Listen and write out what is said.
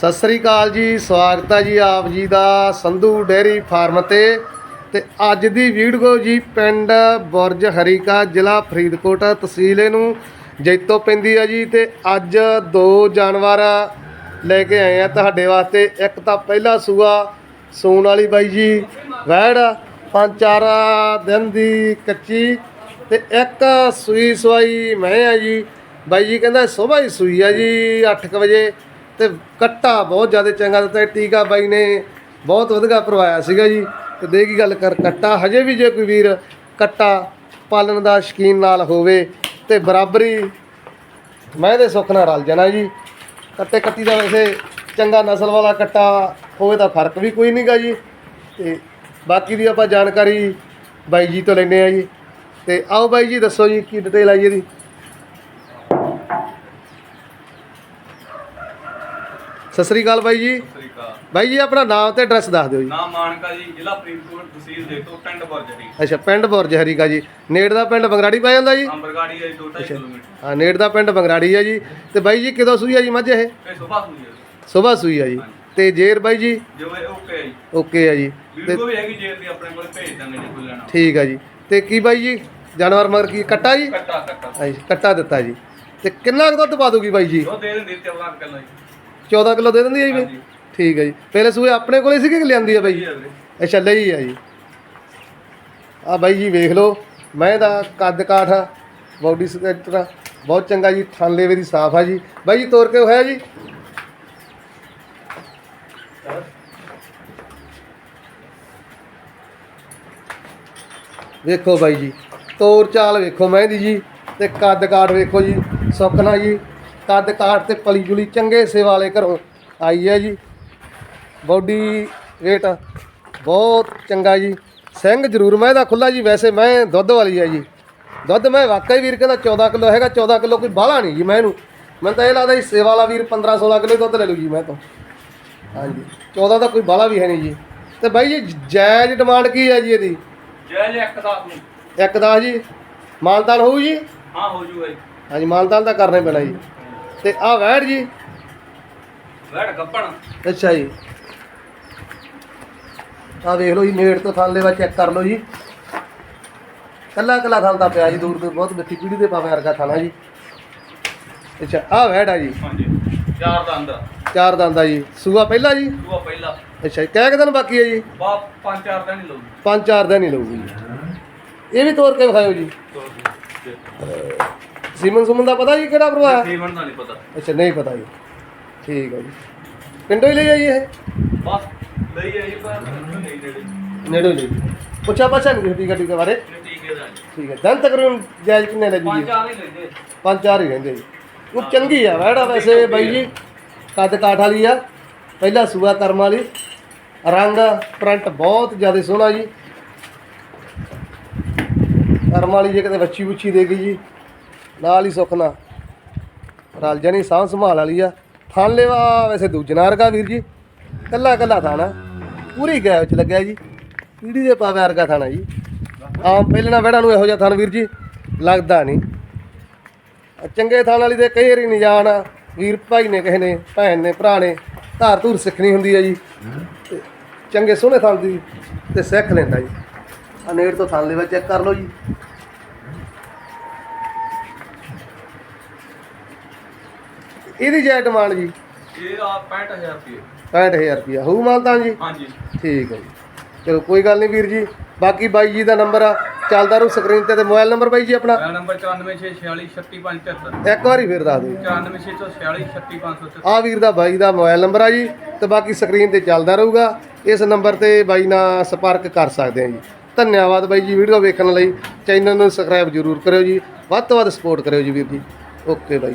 ਸਤਿ ਸ੍ਰੀ ਅਕਾਲ ਜੀ, ਸਵਾਗਤ ਹੈ ਜੀ ਆਪ ਜੀ ਦਾ ਸੰਧੂ ਡੇਅਰੀ ਫਾਰਮ ਤੇ। ਤੇ ਅੱਜ ਦੀ ਵੀਡੀਓ ਜੀ ਪਿੰਡ ਬੁਰਜ ਹਰੀਕਾ ਜ਼ਿਲ੍ਹਾ ਫਰੀਦਕੋਟ ਤਹਿਸੀਲ ਨੂੰ ਜੈਤੋ ਪੈਂਦੀ ਆ ਜੀ। ਤੇ ਅੱਜ ਦੋ ਜਾਨਵਰ ਲੈ ਕੇ ਆਏ ਆ ਤੁਹਾਡੇ ਵਾਸਤੇ। ਇੱਕ ਤਾਂ ਪਹਿਲਾ ਸੂਆ, ਸੂਣ ਵਾਲੀ ਬਾਈ ਜੀ, ਵੈੜ, ਪੰਜ ਚਾਰ ਦਿਨ ਦੀ ਕੱਚੀ। ਤੇ ਇੱਕ ਸੂਈ ਸਵਾਈ ਮੈਂ ਆ ਜੀ। ਬਾਈ ਜੀ ਕਹਿੰਦਾ ਸਵੇਰ ਹੀ ਸੂਈ ਆ ਜੀ 8:00 ਵਜੇ। ਤੇ ਕੱਟਾ ਬਹੁਤ ਜ਼ਿਆਦਾ ਚੰਗਾ ਦਿੱਤਾ ਟੀਕਾ ਬਾਈ ਨੇ ਬਹੁਤ ਵਧੀਆ ਭਰਵਾਇਆ ਸੀਗਾ ਜੀ। ਤੇ ਦੇਗੀ ਗੱਲ ਕਰ, ਕੱਟਾ ਹਜੇ ਵੀ ਜੇ ਕੋਈ ਵੀਰ ਕੱਟਾ ਪਾਲਣ ਦਾ ਸ਼ਕੀਨ ਨਾਲ ਹੋਵੇ ਤੇ ਬਰਾਬਰੀ ਮੈਂ ਦੇ ਸੁੱਖ ਨਾਲ ਰਲ ਜਾਣਾ ਜੀ। ਕੱਟੇ ਕੱਟੀ ਦਾ ਵੈਸੇ ਚੰਗਾ ਨਸਲ ਵਾਲਾ ਕੱਟਾ ਹੋਵੇ ਤਾਂ ਫ਼ਰਕ ਵੀ ਕੋਈ ਨਹੀਂਗਾ ਜੀ। ਤੇ ਬਾਕੀ ਦੀ ਆਪਾਂ ਜਾਣਕਾਰੀ ਬਾਈ ਜੀ ਤੋਂ ਲੈਂਦੇ ਆ ਜੀ। ਤੇ ਆਓ ਬਾਈ ਜੀ ਦੱਸੋ ਜੀ ਕੀ ਡਿਟੇਲ ਆਈ ਇਹਦੀ। ਸਤਿ ਸ੍ਰੀ ਅਕਾਲ ਬਾਈ ਜੀ। ਸ੍ਰੀਕਾ ਬਾਈ ਜੀ ਆਪਣਾ ਨਾਮ ਤੇ ਐਡਰੈਸ ਦੱਸ ਦਿਓ ਜੀ। ਨਾਮ ਮਾਨਕਾ ਜੀ ਜ਼ਿਲ੍ਹਾ ਫਰੀਦਕੋਟ ਤਹਿਸੀਲ ਦੇਖੋ ਪਿੰਡ ਬਰਜਰੀ ਅੱਛਾ ਪਿੰਡ ਬੁਰਜ ਹਰੀਕਾ ਜੀ। ਨੇੜ ਦਾ ਪਿੰਡ ਬੰਗਰਾੜੀ ਪੈ ਜਾਂਦਾ ਜੀ? ਅੰਬਰਗਾੜੀ ਹੈ 2.5 ਕਿਲੋਮੀਟਰ। ਹਾਂ ਨੇੜ ਦਾ ਪਿੰਡ ਬੰਗਰਾੜੀ ਆ ਜੀ। ਤੇ ਬਾਈ ਜੀ ਕਦੋਂ ਸੂਈ ਆ ਜੀ ਮੱਝ ਇਹ? ਸੁਬਾਹ ਸੁਣੀ ਹੈ ਸਵੇਰ ਸੂਈ ਆ ਜੀ। ਤੇ ਜੇਰ ਬਾਈ ਜੀ? ਜੋ ਇਹ ਓਕੇ ਹੈ ਜੀ। ਓਕੇ ਆ ਜੀ। ਤੇ ਵੀਡੀਓ ਵੀ ਹੈਗੀ ਜੇ ਦੀ ਆਪਣੇ ਕੋਲ ਭੇਜ ਦਾਂਗੇ ਜੇ ਕੋਈ ਲੈਣਾ ਠੀਕ ਆ ਜੀ। ਤੇ ਕੀ ਬਾਈ ਜੀ? ਜਾਨਵਰ ਮਗਰ ਕੀ? ਕੱਟਾ ਜੀ? ਕੱਟਾ ਕੱਟਾ। ਹਾਂਜੀ ਕੱਟਾ ਦਿੱਤਾ ਜੀ। ਤੇ ਕਿੰਨਾ ਕੁ ਦੁੱਧ ਪਾ ਦੂਗੀ ਬਾਈ ਜੀ? ਜੋ ਦੇ ਦਿੰਦੇ ਤੇ ਉਹਨਾਂ ਕੱਲਾ ਜੀ। 14 ਕਿਲੋ ਦੇ ਦਿੰਦੀ ਹੈ ਜੀ? ਹਾਂਜੀ। ਠੀਕ ਹੈ ਜੀ ਪਹਿਲੇ ਸੂਏ ਆਪਣੇ ਕੋਲੇ ਸੀਗੇ ਕਿ ਲਿਆਂਦੀ ਆ ਬਾਈ ਜੀ ਜੀ ਵੀਰੇ। ਅੱਛਾ ਲਈ ਆ ਜੀ ਆ ਬਾਈ ਜੀ ਵੇਖ ਲਓ ਮੈਂ ਦਾ ਕੱਦ ਕਾਠ ਆ ਬਾਡੀ ਸਟਰਕਚਰ ਆ ਬਹੁਤ ਚੰਗਾ ਜੀ ਥਣ ਲੇਵੇ ਦੀ ਸਾਫ਼ ਆ ਜੀ ਬਾਈ ਜੀ ਤੋਰ ਕੇ ਹੋਇਆ ਜੀ ਵੇਖੋ ਬਾਈ ਜੀ ਤੋਰ ਚਾਲ ਵੇਖੋ ਮਹਿੰਦੀ ਜੀ ਤੇ ਕੱਦ ਕਾਠ ਵੇਖੋ ਜੀ ਸੁੱਖਣਾ ਜੀ ਕੱਦ ਕਾਠ ਤੇ ਪਲੀ ਜੁਲੀ ਚੰਗੇ ਸੇ ਵਾਲੇ ਘਰੋਂ ਆਈ ਹੈ ਜੀ। ਬਾਡੀ ਵੇਟ ਬਹੁਤ ਚੰਗਾ ਜੀ। ਸਿੰਘ ਜ਼ਰੂਰ ਮੈਂ ਦਾ ਖੁੱਲਾ ਜੀ। ਵੈਸੇ ਮੈਂ ਦੁੱਧ ਵਾਲੀ ਹੈ ਜੀ। ਦੁੱਧ ਮੈਂ ਵਾਕਈ ਵੀਰ ਕਹਿੰਦਾ 14 ਕਿਲੋ ਹੈਗਾ 14 ਕਿਲੋ ਕੋਈ ਬਾਹਲਾ ਨਹੀਂ ਜੀ ਮੈਂ ਇਹਨੂੰ ਮੈਨੂੰ ਤਾਂ ਇਹ ਲੱਗਦਾ ਜੀ ਸੇਵਾ ਵਾਲਾ ਵੀਰ 15 16 ਕਿਲੋ ਦੁੱਧ ਲੈ ਲੂ ਜੀ ਮੈਂ ਤੋਂ। ਹਾਂਜੀ 14 ਦਾ ਕੋਈ ਬਾਹਲਾ ਵੀ ਹੈ ਨਹੀਂ ਜੀ। ਤੇ ਬਾਈ ਜੀ ਜਾਇਜ਼ ਡਿਮਾਂਡ ਕੀ ਹੈ ਜੀ ਇਹਦੀ? ਜੈ ਜੈ ਇੱਕ ਦਾ ਨੂੰ ਇੱਕ ਦਾ ਜੀ। ਮਾਨਤਾਨ ਹੋਊ ਜੀ? ਹਾਂ ਹੋ ਜੂਗਾ ਜੀ। ਹਾਂਜੀ ਮਾਨਤਾਨ ਤਾਂ ਕਰਨਾ ਹੀ ਪੈਣਾ ਜੀ। ਤੇ ਆਹ ਵੈੜ ਜੀ। ਵੜ ਗੱਪਣ। ਅੱਛਾ ਜੀ। ਆ ਵੇਖ ਲਓ ਜੀ ਨੇੜ ਤੋਂ ਥਾਂ ਲੈਵਾ ਚੈੱਕ ਕਰ ਲਓ ਜੀ। ਕੱਲਾ ਕੱਲਾ ਥਾਂ ਤਾਂ ਪਿਆ ਜੀ ਦੂਰ ਤੋਂ ਬਹੁਤ ਮਿੱਠੀ ਪੀੜੀ ਦੇ ਪਾਵੇਂ ਵਰਗਾ ਥਾਣਾ ਜੀ। ਅੱਛਾ ਆ ਵੈੜ ਆ ਜੀ। ਹਾਂਜੀ ਚਾਰ ਦਾ ਅੰਦਰ ਚਾਰ ਦੰਦਾ ਜੀ। ਸੂਆ ਪਹਿਲਾ ਜੀ? ਦੂਆ ਪਹਿਲਾ। ਅੱਛਾ ਜੀ ਕਿਹ ਦਿਨ ਬਾਕੀ ਹੈ ਜੀ? ਬਾ ਪੰਜ ਚਾਰ ਦਾ ਨਹੀਂ ਲਊ ਪੰਜ ਚਾਰ ਦਿਨ ਹੀ ਲਊਗੀ ਜੀ। ਇਹ ਵੀ ਤੋਰ ਕੇ ਵਿਖਾਇਓ ਜੀ। ਸੀਮਨ ਸੁਮਨ ਦਾ ਪਤਾ ਜੀ ਕਿਹੜਾ ਭਰਵਾ ਸੀਮਨ ਦਾ ਨਹੀਂ ਪਤਾ। ਅੱਛਾ ਨਹੀਂ ਪਤਾ ਜੀ। ਠੀਕ ਹੈ ਜੀ। ਪਿੰਡੋਂ ਹੀ ਲਈ ਆਈ ਇਹ? ਬਸ ਲਈ ਹੈ ਜੀ ਪਰ ਨਹੀਂ ਨੇੜੇ ਨੇੜੇ ਲਈ ਪੁੱਛਾ ਨਹੀਂ ਗੱਡੀ ਗੱਡੀ ਦੇ ਬਾਰੇ? ਟੀਕੇ ਦਾ ਜੀ। ਠੀਕ ਹੈ। ਦਿਨ ਤਕਰੀਬਨ ਜਾਇਜ਼ ਕਿੰਨੇ ਲੱਗੀ ਪੰਜ ਚਾਰ ਹੀ ਲੈਂਦੇ। ਪੰਜ ਚਾਰ ਹੀ ਰਹਿੰਦੇ ਜੀ। ਉਹ ਚੰਗੀ ਆ ਵੈੜਾ ਵੈਸੇ ਬਾਈ ਜੀ। ਕੱਦ ਕਾਠ ਵਾਲੀ ਆ। ਪਹਿਲਾ ਸੂਆ ਕਰਮ ਵਾਲੀ। ਰੰਗ ਪ੍ਰਿੰਟ ਬਹੁਤ ਜ਼ਿਆਦਾ ਸੋਹਣਾ ਜੀ। ਕਰਮ ਵਾਲੀ ਜੇ ਕਿਤੇ ਵੱਛੀ ਵੁੱਛੀ ਦੇ ਗਈ ਜੀ। ਨਾਲ ਹੀ ਸੁੱਖ ਸੁਖਨਾ ਰਲ ਜਾਣੀ ਸਾਂਭ ਸੰਭਾਲ ਵਾਲੀ ਆ। ਥਾਂ ਲੈਵਾ ਵੈਸੇ ਦੂਜਣਾ ਵਰਗਾ ਵੀਰ ਜੀ। ਕੱਲਾ ਕੱਲਾ ਥਾਣਾ। ਪੂਰੀ ਗੈਪ ਵਿੱਚ ਲੱਗਿਆ ਜੀ। ਪੀੜੀ ਦੇ ਪਾਵੇ ਵਰਗਾ ਥਾਣਾ ਜੀ। ਆਮ ਪਹਿਲਣਾ ਵੈੜਾ ਨੂੰ ਇਹੋ ਜਿਹਾ ਥਾਣ ਵੀਰ ਜੀ। ਲੱਗਦਾ ਨਹੀਂ। ਚੰਗੇ ਥਾਂ ਵਾਲੀ ਦੇ ਕਈ ਵਾਰੀ ਨਹੀਂ ਜਾਣ ਵੀਰ ਭਾਈ ਨੇ ਕਿਸੇ ਨੇ, ਭੈਣ ਨੇ, ਭਰਾ ਨੇ, ਧਾਰ ਧੂਰ ਸਿੱਖਣੀ ਹੁੰਦੀ ਹੈ ਜੀ। ਚੰਗੇ ਸੋਹਣੇ ਥਾਂ ਦੀ ਤੇ ਸਿੱਖ ਲੈਂਦਾ ਜੀ। ਆ ਨੇੜ ਤੋਂ ਥਾਂ ਲੈਵਾ ਚੈੱਕ ਕਰ ਲਓ ਜੀ। ਇਹਦੀ ਜੈ ਡਿਮਾਂਡ ਜੀ? ਇਹ ਆ 65000 ਰੁਪਏ। 65000 ਰੁਪਇਆ ਹੋਊ ਮਾਨਤਾ ਜੀ? ਹਾਂਜੀ। ਠੀਕ ਹੈ ਜੀ। ਚਲੋ ਕੋਈ ਗੱਲ ਨਹੀਂ ਵੀਰ ਜੀ। ਬਾਕੀ ਬਾਈ ਜੀ ਦਾ ਨੰਬਰ ਆ। ਚੱਲਦਾ ਰਹੂ ਸਕਰੀਨ ਤੇ ਤੇ ਮੋਬਾਈਲ ਨੰਬਰ ਬਾਈ ਜੀ ਆਪਣਾ? ਮੇਰਾ ਨੰਬਰ 9464463573 ਇੱਕ ਵਾਰੀ ਫੇਰ ਦੱਸ ਦਿਓ। 9464463573 ਆ ਵੀਰ ਦਾ ਬਾਈ ਦਾ ਮੋਬਾਈਲ ਨੰਬਰ ਆ ਜੀ। ਤੇ ਬਾਕੀ ਸਕਰੀਨ ਤੇ ਚੱਲਦਾ ਰਹੂਗਾ। ਇਸ ਨੰਬਰ ਤੇ ਬਾਈ ਨਾਲ ਸੰਪਰਕ ਕਰ ਸਕਦੇ ਆ ਜੀ। ਧੰਨਵਾਦ ਬਾਈ ਜੀ ਵੀਡੀਓ ਵੇਖਣ ਲਈ। ਚੈਨਲ ਨੂੰ ਸਬਸਕ੍ਰਾਈਬ ਜ਼ਰੂਰ ਕਰਿਓ ਜੀ। ਵੱਧ ਤੋਂ ਵੱਧ ਸਪੋਰਟ ਕਰਿਓ ਜੀ ਵੀਰ ਜੀ। ਓਕੇ ਬਾਈ